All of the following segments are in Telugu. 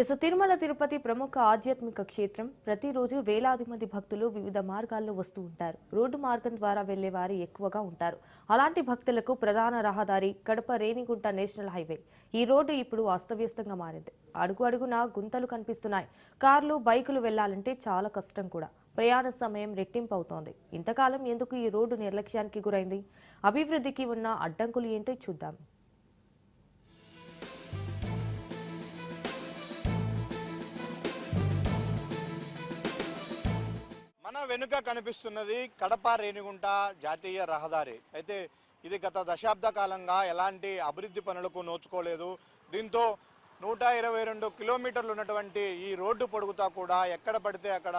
ఇసు తిరుమల తిరుపతి ప్రముఖ ఆధ్యాత్మిక క్షేత్రం. ప్రతిరోజు వేలాది మంది భక్తులు వివిధ మార్గాల్లో వస్తూ ఉంటారు. రోడ్డు మార్గం ద్వారా వెళ్ళే వారు ఎక్కువగా ఉంటారు. అలాంటి భక్తులకు ప్రధాన రహదారి కడప రేణిగుంట నేషనల్ హైవే. ఈ రోడ్డు ఇప్పుడు అస్తవ్యస్తంగా మారింది. అడుగు అడుగున గుంతలు కనిపిస్తున్నాయి. కార్లు బైకులు వెళ్ళాలంటే చాలా కష్టం కూడా. ప్రయాణ సమయం రెట్టింపు అవుతోంది ఇంతకాలం ఎందుకు ఈ రోడ్డు నిర్లక్ష్యానికి గురైంది? అభివృద్ధికి ఉన్న అడ్డంకులు ఏంటో చూద్దాం. వెనుక కనిపిస్తున్నది కడప రేణిగుంట జాతీయ రహదారి. అయితే ఇది గత దశాబ్ద కాలంగా ఎలాంటి అభివృద్ధి పనులకు నోచుకోలేదు. దీంతో నూట ఇరవై రెండు కిలోమీటర్లు ఉన్నటువంటి ఈ రోడ్డు పొడుగుతా కూడా ఎక్కడ పడితే అక్కడ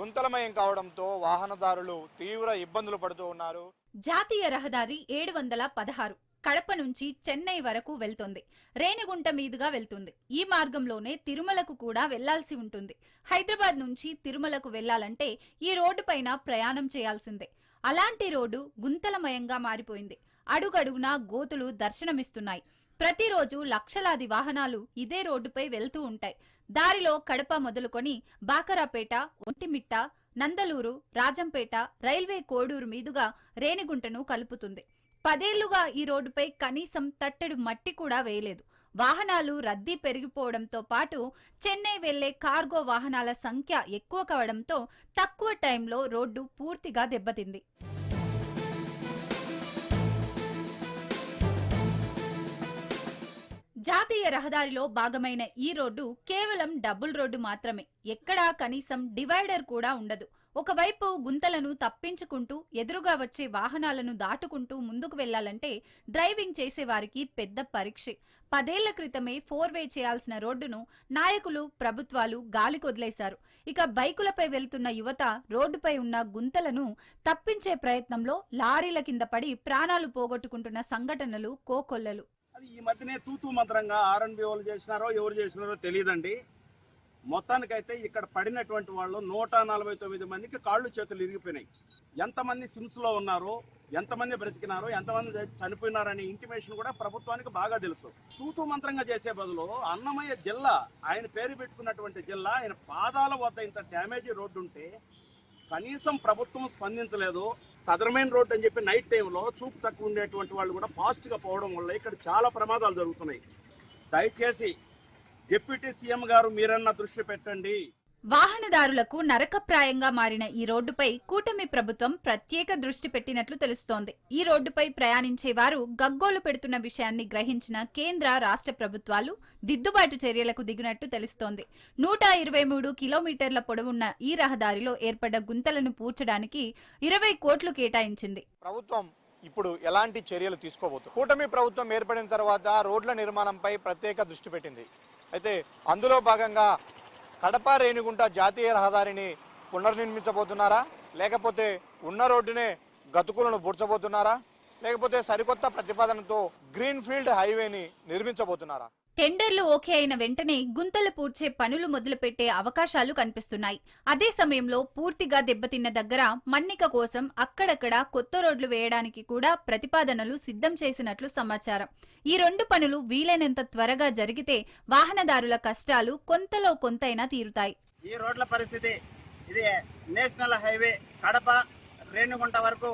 గుంతలమయం కావడంతో వాహనదారులు తీవ్ర ఇబ్బందులు పడుతూ ఉన్నారు. జాతీయ రహదారి ఏడు వందల పదహారు. కడప నుంచి చెన్నై వరకు వెళ్తుంది. రేణిగుంట మీదుగా వెళ్తుంది. ఈ మార్గంలోనే తిరుమలకు కూడా వెళ్ళాల్సి ఉంటుంది. హైదరాబాద్ నుంచి తిరుమలకు వెళ్ళాలంటే ఈ రోడ్డు పైన ప్రయాణం చేయాల్సిందే. అలాంటి రోడ్డు గుంతలమయంగా మారిపోయింది. అడుగడుగునా గోతులు దర్శనమిస్తున్నాయి. ప్రతిరోజు లక్షలాది వాహనాలు ఇదే రోడ్డుపై వెళ్తూ ఉంటాయి. దారిలో కడప మొదలుకొని బాకరాపేట ఒంటిమిట్ట నందలూరు రాజంపేట రైల్వే కోడూరు మీదుగా రేణిగుంటను కలుపుతుంది. పదేళ్ళుగా ఈ రోడ్డుపై కనీసం తట్టెడు మట్టి కూడా వేయలేదు. వాహనాలు రద్దీ పెరిగిపోవడంతో పాటు చెన్నై వెళ్ళే కార్గో వాహనాల సంఖ్య ఎక్కువ కావడంతో తక్కువ టైంలో రోడ్డు పూర్తిగా దెబ్బతింది. జాతీయ రహదారిలో భాగమైన ఈ రోడ్డు కేవలం డబుల్ రోడ్డు మాత్రమే. ఎక్కడా కనీసం డివైడర్ కూడా ఉండదు. ఒకవైపు గుంతలను తప్పించుకుంటూ ఎదురుగా వచ్చే వాహనాలను దాటుకుంటూ ముందుకు వెళ్ళాలంటే డ్రైవింగ్ చేసేవారికి పెద్ద పరీక్షే. పదేళ్ళ క్రితమే ఫోర్ వే చేయాల్సిన రోడ్డును నాయకులు ప్రభుత్వాలు గాలికొదిలేశారు ఇక బైకులపై వెళ్తున్న యువత రోడ్డుపై ఉన్న గుంతలను తప్పించే ప్రయత్నంలో లారీల కింద పడి ప్రాణాలు పోగొట్టుకుంటున్న సంఘటనలు కోకొల్లలు. ఈ మధ్యనే తూతూ మంత్రంగా ఆర్ఎన్బి వాళ్ళు చేసినారో ఎవరు చేసినారో తెలియదండి. మొత్తానికైతే ఇక్కడ పడినటువంటి వాళ్ళు నూట నలభై తొమ్మిది మందికి కాళ్ళు చేతులు ఇరిగిపోయినాయి. ఎంతమంది సిమ్స్లో ఉన్నారో ఎంతమంది బ్రతికినారో ఎంతమంది చనిపోయినారనే ఇంటిమేషన్ కూడా ప్రభుత్వానికి బాగా తెలుసు. తూతు మంత్రంగా చేసే బదులు అన్నమయ్య జిల్లా ఆయన పేరు పెట్టుకున్నటువంటి జిల్లా ఆయన పాదాల వద్ద ఇంత డ్యామేజీ రోడ్డు ఉంటే కనీసం ప్రభుత్వం స్పందించలేదు. సదరమైన రోడ్ అని చెప్పి నైట్ టైంలో చూపు తక్కువ ఉండేటువంటి వాళ్ళు కూడా ఫాస్ట్గా పోవడం వల్ల ఇక్కడ చాలా ప్రమాదాలు జరుగుతున్నాయి. దయచేసి డిప్యూటీ సీఎం గారు మీరన్నా దృష్టి పెట్టండి. వాహనదారులకు నరకప్రాయంగా మారిన ఈ రోడ్డుపై కూటమి ప్రభుత్వం ప్రత్యేక దృష్టి పెట్టినట్లు తెలుస్తోంది. ఈ రోడ్డుపై ప్రయాణించే వారు గగ్గోలు పెడుతున్న విషయాన్ని గ్రహించిన కేంద్ర రాష్ట్ర ప్రభుత్వాలు దిద్దుబాటు చర్యలకు దిగినట్టు తెలుస్తోంది. నూట ఇరవై మూడు కిలోమీటర్ల పొడవున్న ఈ రహదారిలో ఏర్పడ్డ గుంతలను పూడ్చడానికి ఇరవై కోట్లు కేటాయించింది. ప్రభుత్వం ఇప్పుడు ఎలాంటి చర్యలు తీసుకోబోతుంది కూటమి ప్రభుత్వం ఏర్పడిన తర్వాత రోడ్ల నిర్మాణంపై ప్రత్యేక దృష్టి పెట్టింది. అయితే అందులో భాగంగా కడప రేణిగుంట జాతీయ రహదారిని పునర్నిర్మించబోతున్నారా? లేకపోతే ఉన్న రోడ్డునే గతుకులను బుడ్చబోతున్నారా? లేకపోతే సరికొత్త ప్రతిపాదనతో గ్రీన్ఫీల్డ్ హైవేని నిర్మించబోతున్నారా? టెండర్లు ఓకే అయిన వెంటనే గుంతలు పూడ్చే పనులు మొదలుపెట్టే అవకాశాలు కనిపిస్తున్నాయి. అదే సమయంలో పూర్తిగా దెబ్బతిన్న దగ్గర మన్నిక కోసం అక్కడక్కడ కొత్త రోడ్లు వేయడానికి కూడా ప్రతిపాదనలు సిద్ధం చేసినట్లు సమాచారం. ఈ రెండు పనులు వీలైనంత త్వరగా జరిగితే వాహనదారుల కష్టాలు కొంతలో కొంతైనా తీరుతాయి. ఈ రోడ్ల పరిస్థితి ఇది నేషనల్ హైవే కడప రేణుగుంట వరకు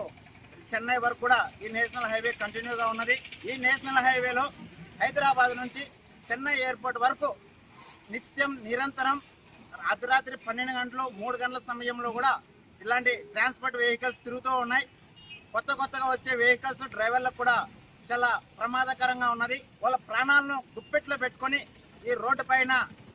చెన్నై వరకు కూడా ఈ నేషనల్ హైవే కంటిన్యూగా ఉన్నది. ఈ నేషనల్ హైవేలో హైదరాబాద్ నుంచి చెన్నై ఎయిర్పోర్ట్ వరకు నిత్యం నిరంతరం అర్ధరాత్రి పన్నెండు గంటలు మూడు గంటల సమయంలో కూడా ఇలాంటి ట్రాన్స్పోర్ట్ వెహికల్స్ తిరుగుతూ ఉన్నాయి. కొత్త కొత్తగా వచ్చే వెహికల్స్ డ్రైవర్లకు కూడా చాలా ప్రమాదకరంగా ఉన్నది. వాళ్ళ ప్రాణాలను గుప్పెట్లో పెట్టుకొని ఈ రోడ్డు పైన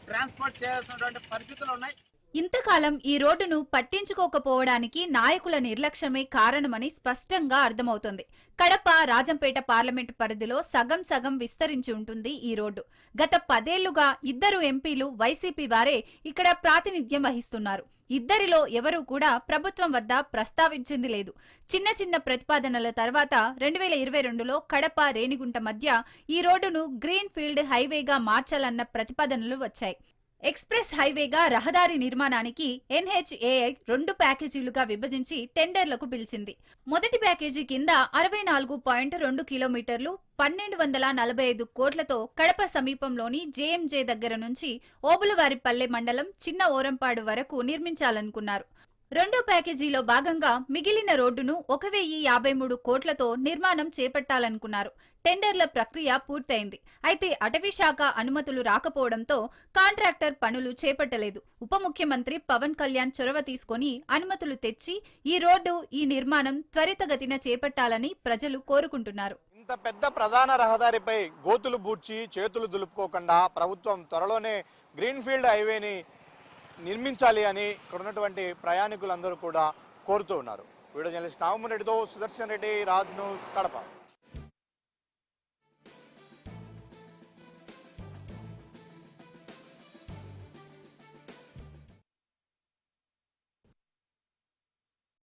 ట్రాన్స్పోర్ట్ చేయాల్సినటువంటి పరిస్థితులు ఉన్నాయి. ఇంతకాలం ఈ రోడ్డును పట్టించుకోకపోవడానికి నాయకుల నిర్లక్ష్యమే కారణమని స్పష్టంగా అర్థమవుతోంది. కడప రాజంపేట పార్లమెంటు పరిధిలో సగం సగం విస్తరించి ఉంటుంది ఈ రోడ్డు. గత పదేళ్ళుగా ఇద్దరు ఎంపీలు వైసీపీ వారే ఇక్కడ ప్రాతినిధ్యం వహిస్తున్నారు. ఇద్దరిలో ఎవరూ కూడా ప్రభుత్వం వద్ద ప్రస్తావించింది లేదు. చిన్న చిన్న ప్రతిపాదనల తర్వాత రెండు వేల ఇరవై రెండులో కడప రేణిగుంట మధ్య ఈ రోడ్డును గ్రీన్ ఫీల్డ్ హైవేగా మార్చాలన్న ప్రతిపాదనలు వచ్చాయి. ఎక్స్ప్రెస్ హైవేగా రహదారి నిర్మాణానికి ఎన్హెచ్ఏఐ రెండు ప్యాకేజీలుగా విభజించి టెండర్లకు పిలిచింది. మొదటి ప్యాకేజీ కింద అరవై నాలుగు పాయింట్ రెండు కిలోమీటర్లు పన్నెండు వందల నలభై ఐదు కోట్లతో కడప సమీపంలోని జేఎంజే దగ్గర నుంచి ఓబులవారిపల్లె మండలం చిన్న ఓరంపాడు వరకు నిర్మించాలనుకున్నారు. రెండో ప్యాకేజీలో భాగంగా మిగిలిన రోడ్డును ఒక వెయ్యి యాభై మూడు కోట్లతో నిర్మాణం చేపట్టాలనుకున్నారు. టెండర్ల ప్రక్రియ పూర్తయింది. అయితే అటవీ శాఖ అనుమతులు రాకపోవడంతో కాంట్రాక్టర్ పనులు చేపట్టలేదు. ఉప ముఖ్యమంత్రి పవన్ కళ్యాణ్ చొరవ తీసుకొని అనుమతులు తెచ్చి ఈ రోడ్డు ఈ నిర్మాణం త్వరితగతిన చేపట్టాలని ప్రజలు కోరుకుంటున్నారు. ఇంత పెద్ద ప్రధాన రహదారిపై గోతులు బూడ్చి చేతులు దులుపుకోకుండా ప్రభుత్వం త్వరలోనే గ్రీన్ఫీల్డ్ హైవేని నిర్మించాలి అని ఇక్కడ ఉన్నటువంటి ప్రయాణికులందరూ కూడా కోరుతూ ఉన్నారు. వీడియో జర్నలిస్ట్ నాగమరెడ్డితో సుదర్శన్ రెడ్డి రాజ్ న్యూస్ కడప.